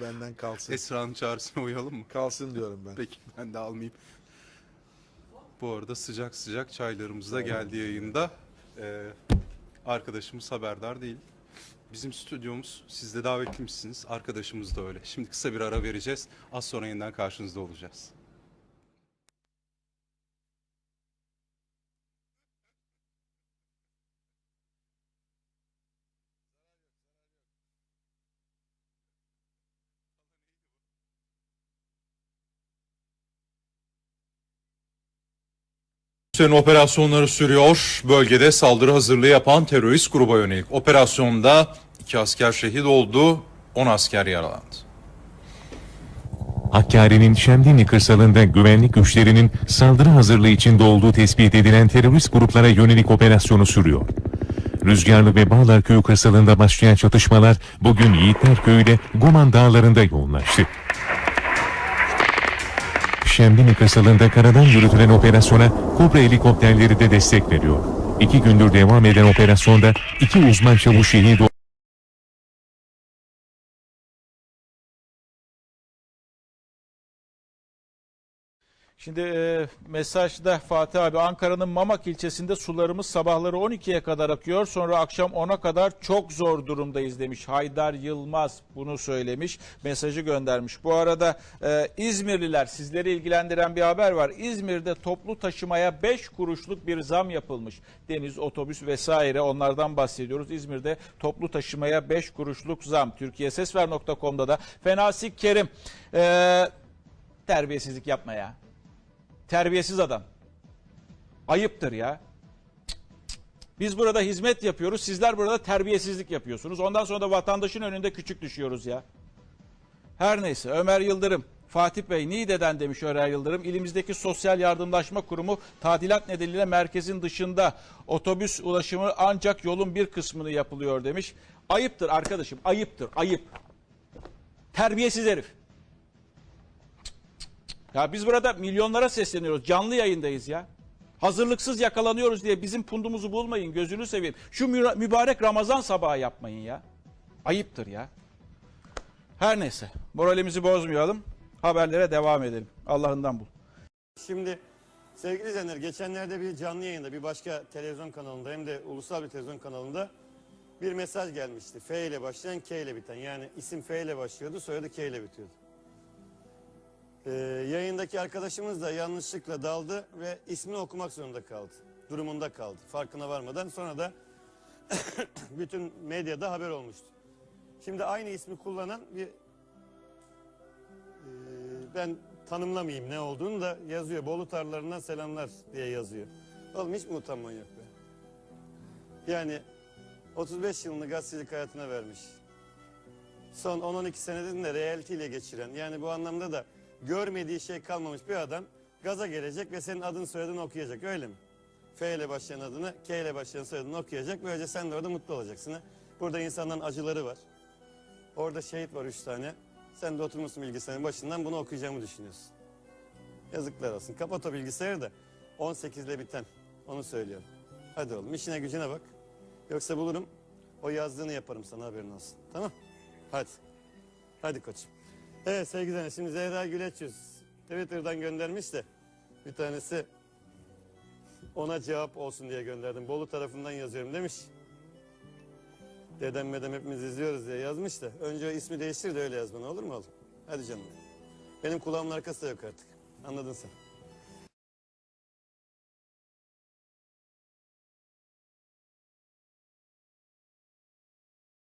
Benden kalsın. Esra'nın çağrısına uyalım mı? Kalsın diyorum ben. Peki ben de almayayım. Bu arada sıcak sıcak çaylarımız da geldi yayında. Ee, arkadaşımız haberdar değil. Bizim stüdyomuz, siz de davetlimsiniz. Arkadaşımız da öyle. Şimdi kısa bir ara vereceğiz. Az sonra yeniden karşınızda olacağız. Üslerin operasyonları sürüyor. Bölgede saldırı hazırlığı yapan terörist gruba yönelik operasyonda iki asker şehit oldu, 10 asker yaralandı. Hakkari'nin Şemdinli kırsalında güvenlik güçlerinin saldırı hazırlığı içinde olduğu tespit edilen terörist gruplara yönelik operasyonu sürüyor. Rüzgarlı ve Bağlar Köyü kırsalında başlayan çatışmalar bugün Yiğitler Köyü ile Goman Dağları'nda yoğunlaştı. Şemdinli kırsalında karadan yürütülen operasyona Kobra helikopterleri de destek veriyor. İki gündür devam eden operasyonda iki uzman çavuş şehit Şimdi e, mesajda Fatih abi Ankara'nın Mamak ilçesinde sularımız sabahları 12'ye kadar akıyor. Sonra akşam 10'a kadar çok zor durumdayız demiş. Haydar Yılmaz bunu söylemiş. Mesajı göndermiş. Bu arada e, İzmirliler sizleri ilgilendiren bir haber var. İzmir'de toplu taşımaya 5 kuruşluk bir zam yapılmış. Deniz, otobüs vesaire onlardan bahsediyoruz. İzmir'de toplu taşımaya 5 kuruşluk zam. TürkiyeSesver.com'da da Fenasi Kerim e, terbiyesizlik yapma ya. Terbiyesiz adam. Ayıptır ya. Biz burada hizmet yapıyoruz. Sizler burada terbiyesizlik yapıyorsunuz. Ondan sonra da vatandaşın önünde küçük düşüyoruz ya. Her neyse Ömer Yıldırım. Fatih Bey Niğde'den demiş Ömer Yıldırım. İlimizdeki Sosyal Yardımlaşma Kurumu tadilat nedeniyle merkezin dışında otobüs ulaşımı ancak yolun bir kısmını yapılıyor demiş. Ayıptır arkadaşım ayıptır ayıp. Terbiyesiz herif. Ya biz burada milyonlara sesleniyoruz. Canlı yayındayız ya. Hazırlıksız yakalanıyoruz diye bizim pundumuzu bulmayın. Gözünü seveyim. Şu mü- mübarek Ramazan sabahı yapmayın ya. Ayıptır ya. Her neyse. Moralimizi bozmayalım. Haberlere devam edelim. Allah'ından bul. Şimdi sevgili izleyenler geçenlerde bir canlı yayında bir başka televizyon kanalında hem de ulusal bir televizyon kanalında bir mesaj gelmişti. F ile başlayan K ile biten yani isim F ile başlıyordu soyadı K ile bitiyordu. Ee, yayındaki arkadaşımız da yanlışlıkla daldı ve ismini okumak zorunda kaldı. Durumunda kaldı farkına varmadan sonra da bütün medyada haber olmuştu. Şimdi aynı ismi kullanan bir ee, ben tanımlamayayım ne olduğunu da yazıyor. Bolu tarlalarından selamlar diye yazıyor. Oğlum hiç mi utanman yok be? Yani 35 yılını gazetecilik hayatına vermiş. Son 10-12 senedir de reality ile geçiren. Yani bu anlamda da görmediği şey kalmamış bir adam gaza gelecek ve senin adın soyadını okuyacak öyle mi? F ile başlayan adını, K ile başlayan soyadını okuyacak. Böylece sen de orada mutlu olacaksın. ha? Burada insanların acıları var. Orada şehit var üç tane. Sen de oturmuşsun bilgisayarın başından bunu okuyacağımı düşünüyorsun. Yazıklar olsun. Kapat o bilgisayarı da 18 ile biten. Onu söylüyorum. Hadi oğlum işine gücüne bak. Yoksa bulurum o yazdığını yaparım sana haberin olsun. Tamam? Hadi. Hadi koçum. Evet sevgili izleyenler şimdi Zehra Güleç yüz Twitter'dan göndermiş de bir tanesi ona cevap olsun diye gönderdim. Bolu tarafından yazıyorum demiş. Dedem medem hepimiz izliyoruz diye yazmış da. Önce ismi değiştir de öyle yaz bana olur mu oğlum? Hadi canım. Benim kulağımın arkası da yok artık. Anladın sen.